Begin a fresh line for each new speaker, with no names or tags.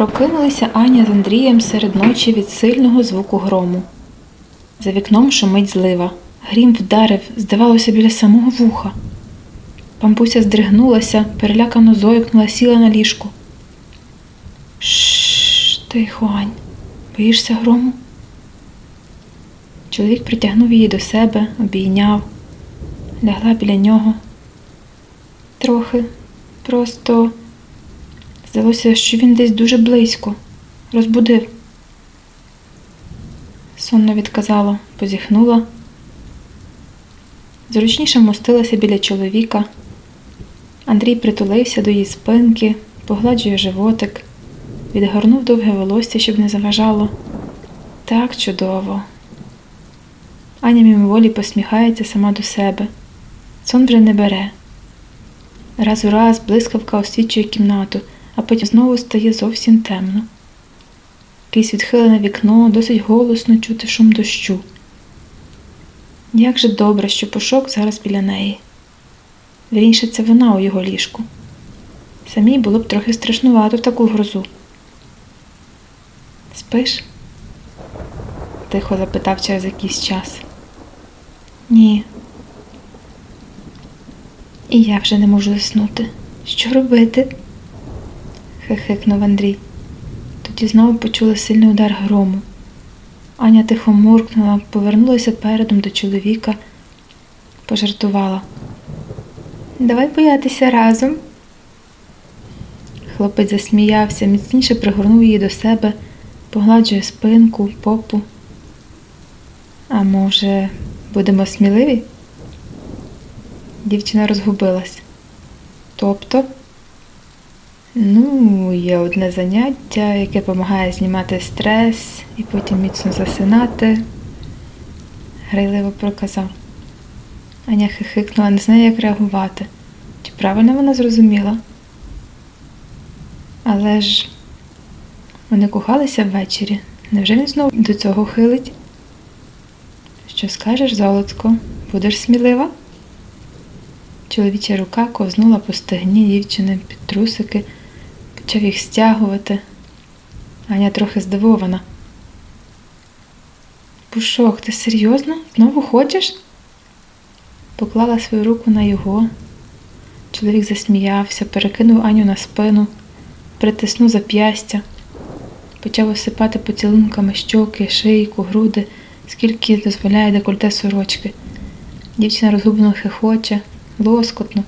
Прокинулися Аня з Андрієм серед ночі від сильного звуку грому. За вікном шумить злива. Грім вдарив, здавалося, біля самого вуха. Пампуся здригнулася, перелякано зойкнула, сіла на ліжку. Шш, тихо, Ань. Боїшся грому? Чоловік притягнув її до себе, обійняв, лягла біля нього. Трохи, просто здалося, що він десь дуже близько, розбудив. Сонно відказала, позіхнула. Зручніше вмостилася біля чоловіка. Андрій притулився до її спинки, погладжує животик, відгорнув довге волосся, щоб не заважало. Так чудово. Аня мимоволі посміхається сама до себе. Сон вже не бере. Раз у раз блискавка освічує кімнату, а потім знову стає зовсім темно. Крізь відхилене вікно досить голосно чути шум дощу. Як же добре, що пошок зараз біля неї. Вірніше, це вона у його ліжку. Самій було б трохи страшнувато таку грозу. Спиш? тихо запитав через якийсь час. Ні. І я вже не можу заснути. Що робити? Хихикнув Андрій. Тоді знову почули сильний удар грому. Аня тихо муркнула, повернулася передом до чоловіка, пожартувала. Давай боятися разом. Хлопець засміявся, міцніше пригорнув її до себе, погладжує спинку, попу. А може, будемо сміливі? Дівчина розгубилась. Тобто, ну, є одне заняття, яке допомагає знімати стрес і потім міцно засинати, грайливо проказав. Аня хихикнула, не знає, як реагувати. Чи правильно вона зрозуміла? Але ж вони кохалися ввечері. Невже він знову до цього хилить? Що скажеш, золотко, будеш смілива? Чоловіча рука ковзнула по стегні дівчини під трусики, почав їх стягувати. Аня трохи здивована. Пушок, ти серйозно? Знову хочеш? Поклала свою руку на його. Чоловік засміявся, перекинув Аню на спину, притиснув зап'ястя, почав осипати поцілунками щоки, шийку, груди, скільки дозволяє декольте сорочки. Дівчина розгублено хихоче, лоскотно.